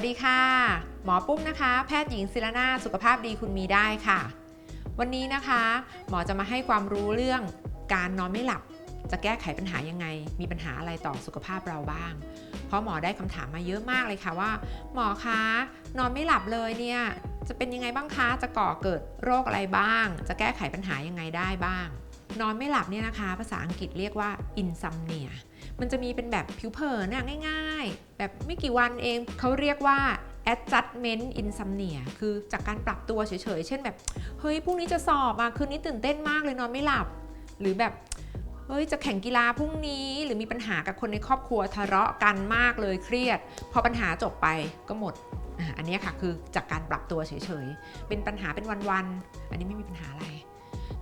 วัสดีค่ะ หมอปุ้มนะคะ แพทย์หญิงศิรนาสุขภาพดีคุณมีได้ค่ะ วันนี้นะคะ หมอจะมาให้ความรู้เรื่องการนอนไม่หลับ จะแก้ไขปัญหายังไง มีปัญหาอะไรต่อสุขภาพเราบ้าง เพราะหมอได้คำถามมาเยอะมากเลยค่ะว่า หมอคะนอนไม่หลับเลยเนี่ยจะเป็นยังไงบ้างคะจะก่อเกิดโรคอะไรบ้าง จะแก้ไขปัญหายังไงได้บ้าง นอนไม่หลับเนี่ยนะคะ ภาษาอังกฤษเรียกว่า insomnia มันจะมีเป็นแบบผิวเผินนะง่าย ๆ แบบไม่กี่วันเองเขาเรียกว่า adjustment insomnia คือจากการปรับตัวเฉยๆ เช่นแบบ เฮ้ยพรุ่งนี้จะสอบอะคืนนี้ตื่นเต้นมากเลยนอนไม่หลับ หรือแบบเฮ้ยจะแข่งกีฬาพรุ่งนี้หรือมีปัญหากับคนในครอบครัวทะเลาะกันมากเลยเครียด พอปัญหาจบไปก็หมดอันนี้ค่ะคือจากการปรับตัวเฉยๆ เป็นปัญหาเป็นวันๆ อันนี้ไม่มีปัญหาอะไร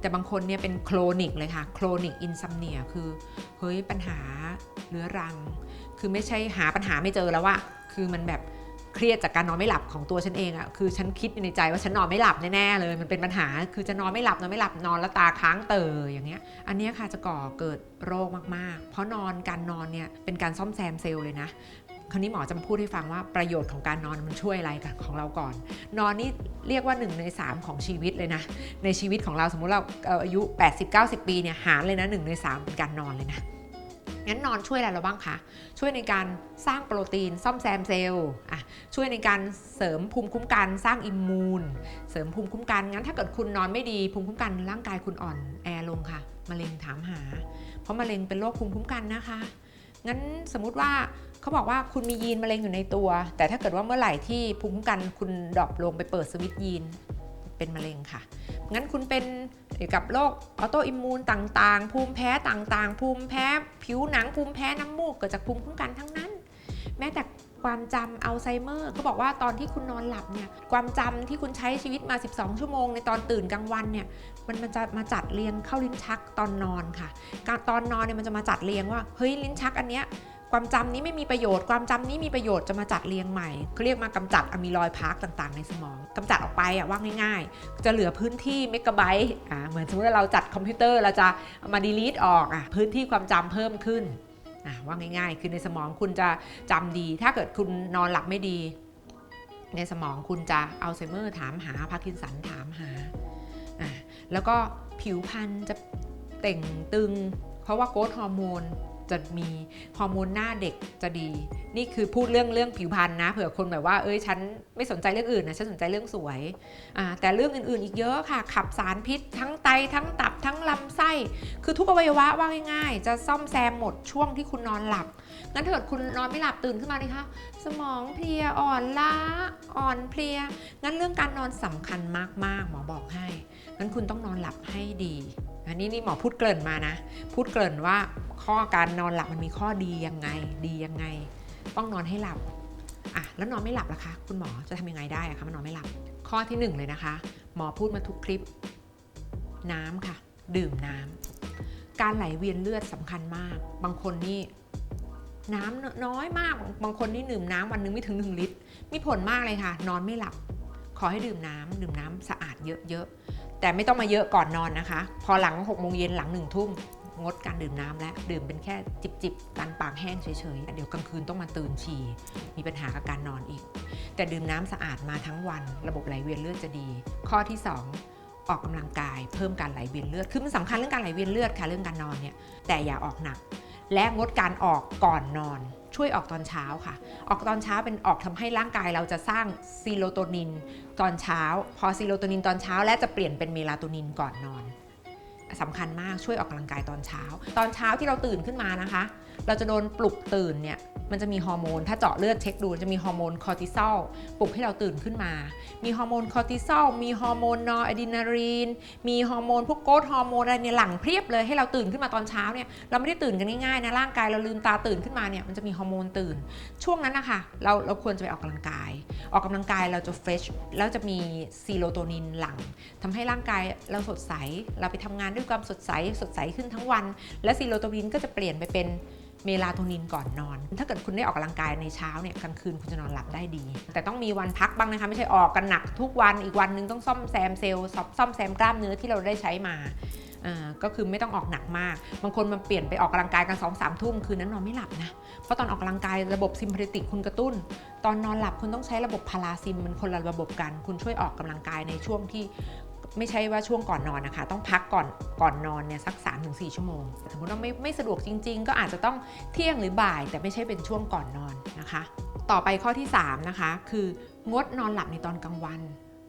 แต่บางคนเนี่ยเป็นโครนิกเลยค่ะโครนิกอินซัมเนียคือเฮ้ยปัญหาเรื้อรัง คือไม่ใช่หาปัญหาไม่เจอแล้วอะคือมันแบบเครียดจากการนอนไม่หลับของตัวฉันเองอะคือฉันคิดในใจว่าฉันนอนไม่หลับแน่ๆเลย มันเป็นปัญหาคือจะนอนไม่หลับนอนไม่หลับนอนแล้วตาค้างเตออย่างเงี้ย อันเนี้ยค่ะจะก่อเกิดโรคมากๆ เพราะนอนการนอนเนี่ยเป็นการซ่อมแซมเซลล์เลยนะ คราวนี้หมอจะมาพูดให้ฟังว่าประโยชน์ของการนอนมันช่วยอะไรกันของเราก่อน นอนนี่เรียกว่า1ใน3 ของชีวิตเลยนะ ในชีวิตของเราสมมุติเราเอ่ออายุ 80-90 ปีเนี่ยหารเลยนะ1ใน3เป็นการนอนเลยนะงั้นนอนช่วยอะไรเราบ้างคะ ช่วยในการสร้างโปรตีนซ่อมแซมเซลล์อะช่วยในการเสริมภูมิคุ้มกันสร้างอิมมูนเสริมภูมิคุ้มกันงั้นถ้าเกิดคุณนอนไม่ดีภูมิคุ้มกันร่างกายคุณอ่อนแอลงค่ะมะเร็งถามหา เพราะมะเร็งเป็นโรคภูมิคุ้มกันนะคะ งั้นสมมุติว่าเขาบอกว่าคุณมียีนมะเร็งอยู่ในตัว แต่ถ้าเกิดว่าเมื่อไหร่ที่ภูมิคุ้มกันคุณดรอปลงไปเปิดสวิตช์ยีนเป็นมะเร็งค่ะ งั้นคุณเป็นเกี่ยวกับโรคออโตอิมมูนต่างๆ ภูมิแพ้ต่างๆ ภูมิแพ้ ผิวหนังภูมิแพ้น้ำมูกเกิดจากภูมิคุ้มกันทั้งนั้น แม้แต่ ความจำอัลไซเมอร์เขาบอกว่าตอนที่คุณนอนหลับเนี่ยความจำที่คุณใช้ชีวิตมา 12 ชั่วโมงในตอนตื่นกลางวันเนี่ยมันมันจะมาจัดเรียงเข้าลิ้นชักตอนนอนค่ะ การตอนนอนเนี่ยมันจะมาจัดเรียงว่าเฮ้ยลิ้นชักอันเนี้ยความจำนี้ไม่มีประโยชน์ ความจำนี้มีประโยชน์จะมาจัดเรียงใหม่เขาเรียกมากำจัดอะมิลอยพาร์คต่างๆ ในสมองกำจัดออกไปอะว่าง่าย ๆ จะเหลือพื้นที่เมกะไบต์อ่าเหมือนสมมติว่าเราจัดคอมพิวเตอร์เราจะเอามาดีลีทออกอะพื้นที่ความจำเพิ่มขึ้น ว่าง่าย ๆ คือในสมองคุณจะจำดี ถ้าเกิดคุณนอนหลับไม่ดี ในสมองคุณจะอัลไซเมอร์ถามหาพาร์กินสันถามหา แล้วก็ผิวพรรณจะเต่งตึง เพราะว่าโกรทฮอร์โมน จะมีฮอร์โมนหน้าเด็กจะดี นี่คือพูดเรื่องเรื่องผิวพรรณนะ เผื่อคนแบบว่าเอ้ยฉันไม่สนใจเรื่องอื่นนะฉันสนใจเรื่องสวยแต่เรื่องอื่นๆ อีกเยอะค่ะ ขับสารพิษ ทั้งไตทั้งตับทั้งลำไส้ คือทุกอวัยวะว่าง่ายๆ จะซ่อมแซมหมดช่วงที่คุณนอนหลับงั้นถ้าเกิดคุณนอนไม่หลับตื่นขึ้นมาเลยคะสมองเพลียอ่อนล้าอ่อนเพลียงั้นเรื่องการนอนสำคัญมากๆหมอบอกให้ งั้นคุณต้องนอนหลับให้ดีอันนี้นี่หมอพูดเกริ่นมานะ พูดเกริ่นว่าข้อการนอนหลับมันมีข้อดียังไง ดียังไง ต้องนอนให้หลับอะแล้วนอนไม่หลับล่ะคะ คุณหมอจะทำยังไงได้อะคะมันนอนไม่หลับ ข้อที่หนึ่งเลยนะคะ หมอพูดมาทุกคลิป น้ำค่ะ ดื่มน้ำการไหลเวียนเลือดสำคัญมาก บางคนนี่น้ำน้อยมาก บางคนนี่ดื่มน้ำวันนึงไม่ถึง 1 ลิตร มีผลมากเลยค่ะ นอนไม่หลับ ขอให้ดื่มน้ำดื่มน้ำสะอาดเยอะๆ แต่ไม่ต้องมาเยอะก่อนนอนนะคะ พอหลัง6โมงเย็นหลัง1ทุ่มงดการดื่มน้ำและดื่มเป็นแค่จิบๆการปากแห้งเฉยๆ เดี๋ยวกลางคืนต้องมาตื่นฉี่มีปัญหากับการนอนอีก แต่ดื่มน้ำสะอาดมาทั้งวัน ระบบไหลเวียนเลือดจะดี ข้อที่ 2 ออกกำลังกายเพิ่มการไหลเวียนเลือดคือมันสำคัญเรื่องการไหลเวียนเลือดค่ะเรื่องการนอนเนี่ยแต่อย่าออกหนัก และงดการออกก่อนนอน ช่วยออกตอนเช้าค่ะ ออกตอนเช้าเป็นออกทำให้ร่างกายเราจะสร้างซีโรโทนินตอนเช้า พอซีโรโทนินตอนเช้า และจะเปลี่ยนเป็นเมลาโทนินก่อนนอน สำคัญมากช่วยออกกำลังกายตอนเช้า ตอนเช้าที่เราตื่นขึ้นมานะคะ เราจะโดนปลุกตื่นเนี่ยมันจะมีฮอร์โมน ถ้าเจาะเลือดเช็คดูจะมีฮอร์โมนคอร์ติซอลปลุกให้เราตื่นขึ้นมา มีฮอร์โมนคอร์ติซอลมีฮอร์โมนนอร์อะดรีนาลีน มีฮอร์โมนพวกโกรทฮอร์โมนอะไรเนี่ยหลั่งเพียบเลยให้เราตื่นขึ้นมาตอนเช้าเนี่ยเราไม่ได้ตื่นกันง่ายๆนะร่างกายเราลืมตาตื่นขึ้นมาเนี่ยมันจะมีฮอร์โมนตื่น ช่วงนั้นนะคะเราเราควรจะไปออกกำลังกาย ออกกำลังกายเราจะเฟรชแล้วจะมีซีโรโทนินหลั่งทำให้ร่างกายเราสดใสเราไปทำงานด้วยความสดใสสดใสขึ้นทั้งวัน และซีโรโทนินก็จะเปลี่ยนไปเป็นเมลาโทนินก่อนนอน ถ้าเกิดคุณได้ออกกำลังกายในเช้าเนี่ยกลางคืนคุณจะนอนหลับได้ดี แต่ต้องมีวันพักบ้างนะคะ ไม่ใช่ออกกันหนักทุกวันอีกวันนึงต้องซ่อมแซมเซลล์ซ่อมซ่อมแซมกล้ามเนื้อที่เราได้ใช้มาก็คือไม่ต้องออกหนักมาก บางคนมันเปลี่ยนไปออกกำลังกายกัน2องสามทุ่มคืนนั้นนอนไม่หลับนะ เพราะตอนออกกำลังกายระบบซิมพาติกคุณกระตุ้น ตอนนอนหลับคุณต้องใช้ระบบพาราซิมมันคนละระบบกัน คุณช่วยออกกำลังกายในช่วงที่ ไม่ใช่ว่าช่วงก่อนนอนนะคะ ต้องพักก่อนก่อนนอนเนี่ยสัก 3-4 ชั่วโมงสมมติว่าไม่ไม่สะดวกจริง ๆ ก็อาจจะต้องเที่ยงหรือบ่าย แต่ไม่ใช่เป็นช่วงก่อนนอนนะคะ ต่อไปข้อที่ 3 นะคะ คืองดนอนหลับในตอนกลางวัน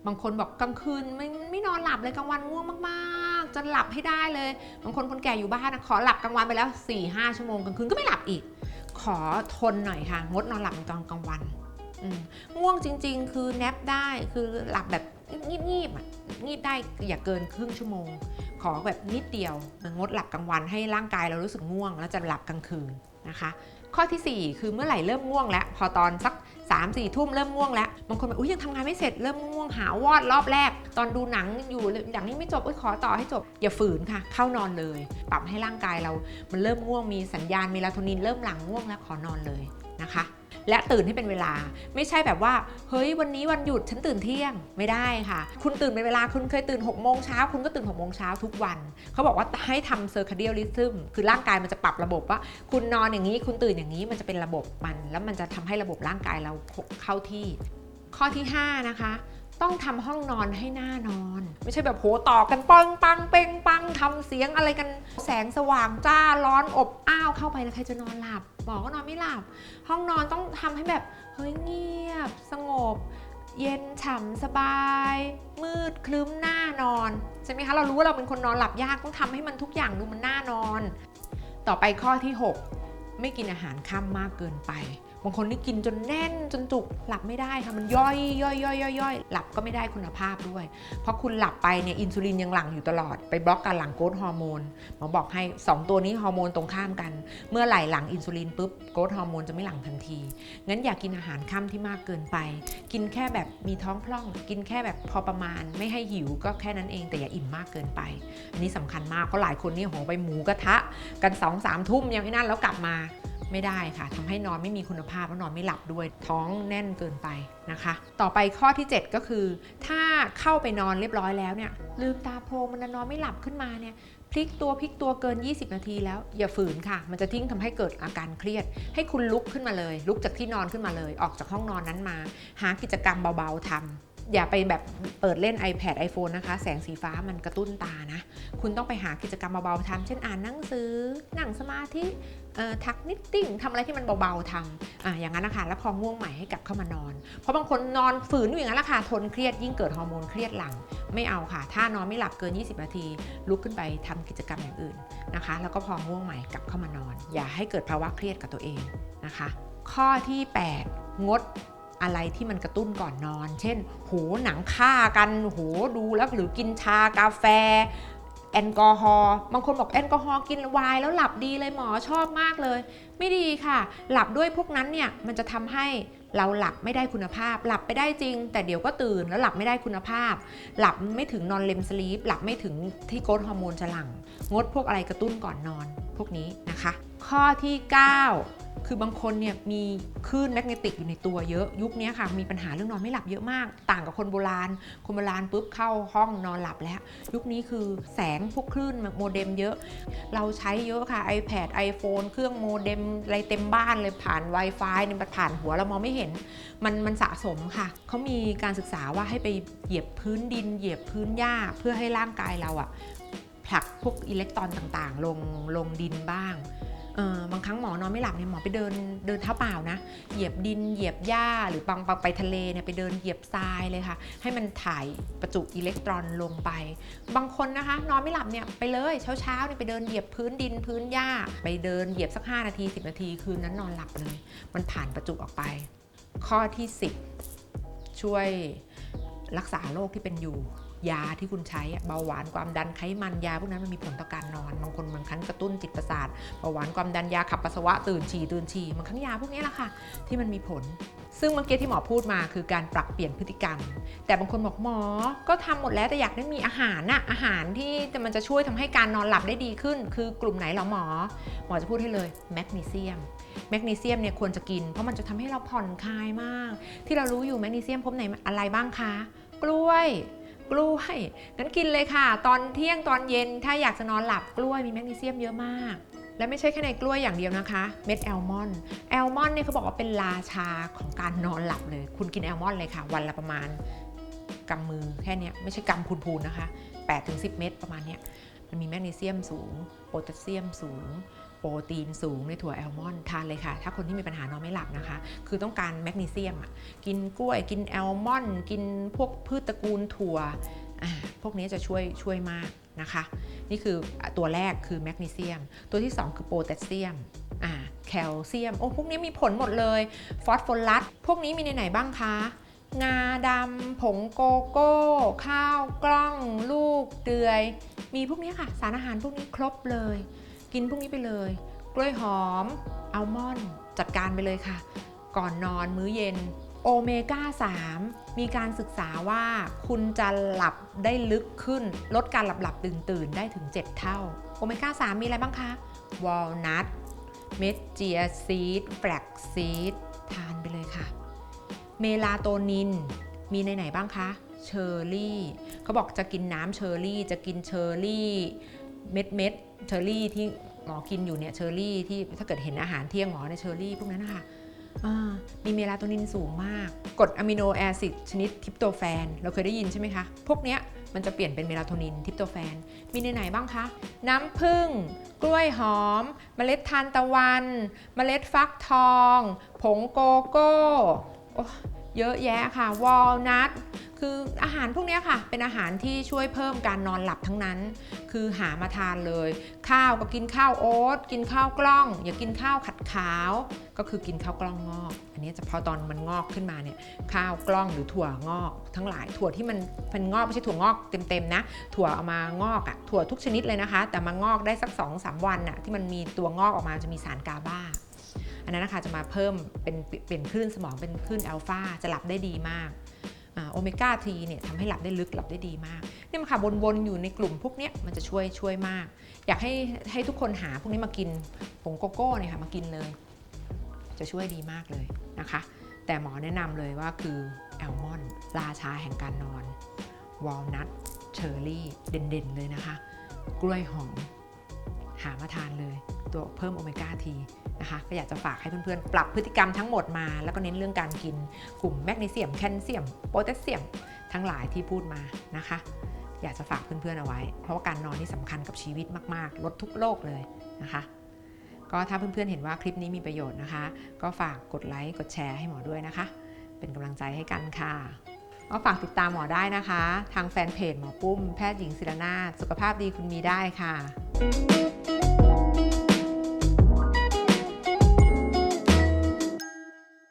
บางคนบอกกลางคืนไม่ไม่นอนหลับเลยกลางวันง่วงมากๆจะหลับให้ได้เลย บางคนคนแก่อยู่บ้านนะขอหลับกลางวันไปแล้ว 4-5 ชั่วโมงกลางคืนก็ไม่หลับอีก ขอทนหน่อยค่ะ งดนอนหลับในตอนกลางวันง่วงจริง ๆ คือแนปได้คือหลับแบบ งีบๆอะงีบได้อย่าเกินครึ่งชั่วโมง ขอแบบนิดเดียวงดหลับกลางวันให้ร่างกายเรารู้สึกง่วง แล้วจะหลับกลางคืนนะคะ ข้อทีสี่4 คือเมื่อไหร่เริ่มง่วงแล้ว พอตอนสัก3 4ทุ่มเริ่มง่วงแล้วบางคนแบบอุ้ยยังทำงานไม่เสร็จเริ่มง่วงหาวอดรอบแรก ตอนดูหนังอยู่หนังนี้ไม่จบเอ้ยขอต่อให้จบ อย่าฝืนค่ะ เข้านอนเลย ปรับให้ร่างกายเรา มันเริ่มง่วงมีสัญญาณเมลาโทนินเริ่มหลั่งง่วงแล้วขอนอนเลย นะคะ และตื่นให้เป็นเวลา ไม่ใช่แบบว่า เฮ้ยวันนี้วันหยุดฉันตื่นเที่ยงไม่ได้ค่ะ คุณตื่นเป็นเวลาคุณเคยตื่น6กโมงเช้าคุณก็ตื่น6กโมงเช้าทุกวัน เขาบอกว่าให้ทำเซอร์คาเดียลลิซึมคือร่างกายมันจะปรับระบบว่า คุณนอนอย่างนี้คุณตื่นอย่างนี้มันจะเป็นระบบมัน แล้วมันจะทำให้ระบบร่างกายเราเข้าที่ ข้อที่ 5 นะคะ ต้องทำห้องนอนให้หน่านอน ไม่ใช่แบบโหต่อกันปังปังเป้งปังทำเสียงอะไรกันแสงสว่างจ้าร้อนอบอ้าวเข้าไปแล้วใครจะนอนหลับหมอก็นอนไม่หลับ ห้องนอนต้องทำให้แบบเฮ้ยเงียบ สงบ เย็นฉ่ำสบาย มืดคลึ้มหน้านอนใช่ไหมคะเรารู้ว่าเราเป็นคนนอนหลับยากต้องทำให้มันทุกอย่างดูมันน่านอน ต่อไปข้อที่ 6 ไม่กินอาหารค่ำมากเกินไป บางคนนี่กินจนแน่นจนจุกหลับไม่ได้ค่ะมันย่อยย่อยย่อยย่อยย่อยหลับก็ไม่ได้คุณภาพด้วย เพราะคุณหลับไปเนี่ยอินซูลินยังหลั่งอยู่ตลอดไปบล็อกการหลั่งโกรทฮอร์โมนหมอบอกให้ 2 ตัวนี้ฮอร์โมนตรงข้ามกัน เมื่อไหร่หลั่งอินซูลินปุ๊บโกรทฮอร์โมนจะไม่หลั่งทันที งั้นอย่ากกินอาหารค่ำที่มากเกินไป กินแค่แบบมีท้องพร่อง กินแค่แบบพอประมาณ ไม่ให้หิวก็แค่นั้นเองแต่อย่าอิ่มมากเกินไป อันนี้สำคัญมากเพราะหลายคนนี่โหไปหมูกระทะ กัน2อสามทุ่มยังไม่นั่นแล้วกลับมา ไม่ได้ค่ะทำให้นอนไม่มีคุณภาพแล้วนอนไม่หลับด้วยท้องแน่นเกินไปนะคะ ต่อไปข้อที่ 7 ก็คือ ถ้าเข้าไปนอนเรียบร้อยแล้วเนี่ยลืมตาโพลงมันนอนไม่หลับขึ้นมาเนี่ยพลิกตัวพลิกตัวเกิน 20 นาทีแล้วอย่าฝืนค่ะ มันจะทิ้งทำให้เกิดอาการเครียด ให้คุณลุกขึ้นมาเลย ลุกจากที่นอนขึ้นมาเลย ออกจากห้องนอนนั้นมา หากิจกรรมเบาๆทำอย่าไปแบบเปิดเล่น iPad iPhone นะคะ แสงสีฟ้ามันกระตุ้นตานะ คุณต้องไปหากิจกรรมเบาๆทำเช่นอ่านหนังสือ นั่งสมาธิ ทักนิตติ้งทำอะไรที่มันเบาๆทำอะอย่างนั้นนะคะแล้วพอง่วงใหม่ให้กลับเข้ามานอน เพราะบางคนนอนฝืนอยู่อย่างนั้นละค่ะทนเครียดยิ่งเกิดฮอร์โมนเครียดหลังไม่เอาค่ะ ถ้านอนไม่หลับเกิน 20 นาที ลุกขึ้นไปทำกิจกรรมอย่างอื่นนะคะ แล้วก็พอง่วงใหม่กลับเข้ามานอน อย่าให้เกิดภาวะเครียดกับตัวเองนะคะ ข้อที่ 8 งดอะไรที่มันกระตุ้นก่อนนอน เช่น โห หนังฆ่ากัน โห ดูแล้วหรือกินชากาแฟ อลกอฮอล์บางคนบอกแอลกอฮอล์กินไวน์แล้วหลับดีเลยหมอชอบมากเลย ไม่ดีค่ะ หลับด้วยพวกนั้นเนี่ยมันจะทำให้เราหลับไม่ได้คุณภาพ หลับไปได้จริง แต่เดี๋ยวก็ตื่นแล้วหลับไม่ได้คุณภาพ หลับไม่ถึงนอนเลมสลีปหลับไม่ถึงที่โกรทฮอร์โมนจะหลั่งงดพวกอะไรกระตุ้นก่อนนอนพวกนี้นะคะ ข้อที่ 9 คือบางคนเนี่ยมีคลื่นแมกเนติกอยู่ในตัวเยอะยุคนี้ค่ะมีปัญหาเรื่องนอนไม่หลับเยอะมาก ต่างกับคนโบราณ คนโบราณปุ๊บเข้าห้องนอนหลับแล้ว ยุคนี้คือแสงพวกคลื่นโมเด็มเยอะ เราใช้เยอะค่ะ iPad iPhone เครื่องโมเด็มอะไรเต็มบ้านเลยผ่าน Wi-Fi เนี่ยผ่านหัวเรามองไม่เห็น มันมันสะสมค่ะเขามีการศึกษาว่าให้ไปเหยียบพื้นดิน เหยียบพื้นหญ้าเพื่อให้ร่างกายเราอะผลักพวกอิเล็กตรอนต่างๆ ลงลงดินบ้าง บางครั้งหมอนอนไม่หลับเนี่ยหมอไปเดินเดินเท้าเปล่านะเหยียบดินเหยียบหญ้าหรือบางบางไปทะเลเนี่ยไปเดินเหยียบทรายเลยค่ะ ให้มันถ่ายประจุอิเล็กตรอนลงไป บางคนนะคะ นอนไม่หลับเนี่ยไปเลยเช้าเช้าเนี่ยไปเดินเหยียบพื้นดินพื้นหญ้า ไปเดินเหยียบสัก 5 นาที 10 นาที คืนนั้นนอนหลับเลย มันผ่านประจุออกไป ข้อที่ 10 ช่วย รักษาโรคที่เป็นอยู่ ยาที่คุณใช้เบาหวานความดันไขมันยาพวกนั้นมันมีผลต่อการนอนบางคนบางครั้งกระตุ้นจิตประสาทเบาหวานความดันยาขับปัสสาวะตื่นฉี่ตื่นฉี่บางครั้งยาพวกนี้แหละค่ะที่มันมีผล ซึ่งเมื่อกี้ที่หมอพูดมาคือการปรับเปลี่ยนพฤติกรรม แต่บางคนบอกหมอ ก็ทำหมดแล้วแต่อยากได้มีอาหารน่ะอาหารที่จะมันจะช่วยทำให้การนอนหลับได้ดีขึ้น คือกลุ่มไหนหรอหมอ หมอจะพูดให้เลยแมกนีเซียม แมกนีเซียมเนี่ยควรจะกิน เพราะมันจะทำให้เราผ่อนคลายมาก ที่เรารู้อยู่แมกนีเซียมพบในอะไรบ้างคะ กล้วย กล้วยงั้นกินเลยค่ะ ตอนเที่ยงตอนเย็นถ้าอยากจะนอนหลับกล้วยมีแมกนีเซียมเยอะมาก และไม่ใช่แค่ในกล้วยอย่างเดียวนะคะ เม็ดแอลมอนด์แอลมอนด์เนี่ยเขาบอกว่าเป็นราชาของการนอนหลับเลย คุณกินแอลมอนด์เลยค่ะ วันละประมาณกำมือแค่นี้ไม่ใช่กำพูนๆนะคะ8-10 เม็ดประมาณเนี้ย มันมีแมกนีเซียมสูง โพแทสเซียมสูง โปรตีนสูงในถั่วแอลมอนด์ทานเลยค่ะ ถ้าคนที่มีปัญหานอนไม่หลับนะคะ คือต้องการแมกนีเซียมกินกล้วย กินแอลมอนด์กินพวกพืชตระกูลถั่วพวกนี้จะช่วยช่วยมากนะคะ นี่คือตัวแรกคือแมกนีเซียม ตัวที่ 2 คือโพแทสเซียมแคลเซียม โอ้พวกนี้มีผลหมดเลย ฟอสฟอรัส พวกนี้มีในไหนบ้างคะ งาดำ ผงโกโก้ ข้าวกล้อง ลูกเดือย มีพวกนี้ค่ะ สารอาหารพวกนี้ครบเลย กินพวกนี้ไปเลย กล้วยหอมอัลมอนด์จัดการไปเลยค่ะ ก่อนนอนมื้อเย็นโอเมก้า 3 มีการศึกษาว่าคุณจะหลับได้ลึกขึ้น ลดการหลับหลับตื่นตื่นได้ถึง 7 เท่า โอเมก้า 3 มีอะไรบ้างคะ วอลนัท เม็ดเจียซีด แฟลกซีด ทานไปเลยค่ะ เมลาโทนิน มีในไหนบ้างคะ เชอร์รี่ เขาบอกจะกินน้ำเชอร์รี่ จะกินเชอร์รี่เม็ดเม็ดเชอร์รี่ที่หมอกินอยู่เนี่ยเชอร์รี่ที่ถ้าเกิดเห็นอาหารเที่ยงหมอในยเชอร์รี่พวกนั้นนะคะอ่ามีเมลาโทนินสูงมากกรดอะมิโนแอซิดชนิดทริปโตแฟน เราเคยได้ยินใช่ไหมคะ พวกเนี้ยมันจะเปลี่ยนเป็นเมลาโทนินทริปโตแฟน มีในไหนบ้างคะ น้ำผึ้งกล้วยหอม เมล็ดทานตะวัน เมล็ดฟักทอง ผงโกโก้โอ้เยอะแยะค่ะ วอลนัท คืออาหารพวกนี้ค่ะ เป็นอาหารที่ช่วยเพิ่มการนอนหลับทั้งนั้น คือหามาทานเลย ข้าวก็กินข้าวโอ๊ตกินข้าวกล้อง อย่ากินข้าวขัดขาว ก็คือกินข้าวกล้องงอก อันนี้จะพอตอนมันงอกขึ้นมาเนี่ยข้าวกล้องหรือถั่วงอก ทั้งหลายถั่วที่มันเป็นงอกไม่ใช่ถั่วงอกเต็มๆนะ ถั่วเอามางอกอะถั่วทุกชนิดเลยนะคะ แต่มางอกได้สัก2อสวันอะที่มันมีตัวงอกออกมาจะมีสารกาบาอันนั้นนะคะจะมาเพิ่มเป็นเปลี่ยนคลื่นสมองเป็นคลื่นอัลฟาจะหลับได้ดีมาก โอเมก้าทีเนี่ยทำให้หลับได้ลึกหลับได้ดีมากเนี่ยมันค่ะวนๆอยู่ในกลุ่มพวกนี้มันจะช่วยช่วยมาก อยากให้ให้ทุกคนหาพวกนี้มากินผงโกโก้เนี่ยค่ะมากินเลยจะช่วยดีมากเลยนะคะ แต่หมอแนะนำเลยว่าคือแอลมอนด์ราชาแห่งการนอน วอลนัทเชอร์รี่เด่นๆเลยนะคะ กล้วยหอมหามาทานเลย ตัวเพิ่มโอเมก้าที นะคะก็อยากจะฝากให้เพื่อนๆ ปรับพฤติกรรมทั้งหมดมา แล้วก็เน้นเรื่องการกินกลุ่มแมกนีเซียมแคลเซียมโพแทสเซียมทั้งหลายที่พูดมานะคะ อยากจะฝากเพื่อนๆเอาไว้ เพราะว่าการนอนนี่สำคัญกับชีวิตมากๆ ลดทุกโรคเลยนะคะ ก็ถ้าเพื่อนๆเห็นว่าคลิปนี้มีประโยชน์นะคะ ก็ฝากกดไลค์กดแชร์ให้หมอด้วยนะคะ เป็นกำลังใจให้กันค่ะก็ฝากติดตามหมอได้นะคะ ทางแฟนเพจหมอปุ้มแพทย์หญิงศิรนาถสุขภาพดีคุณมีได้ค่ะ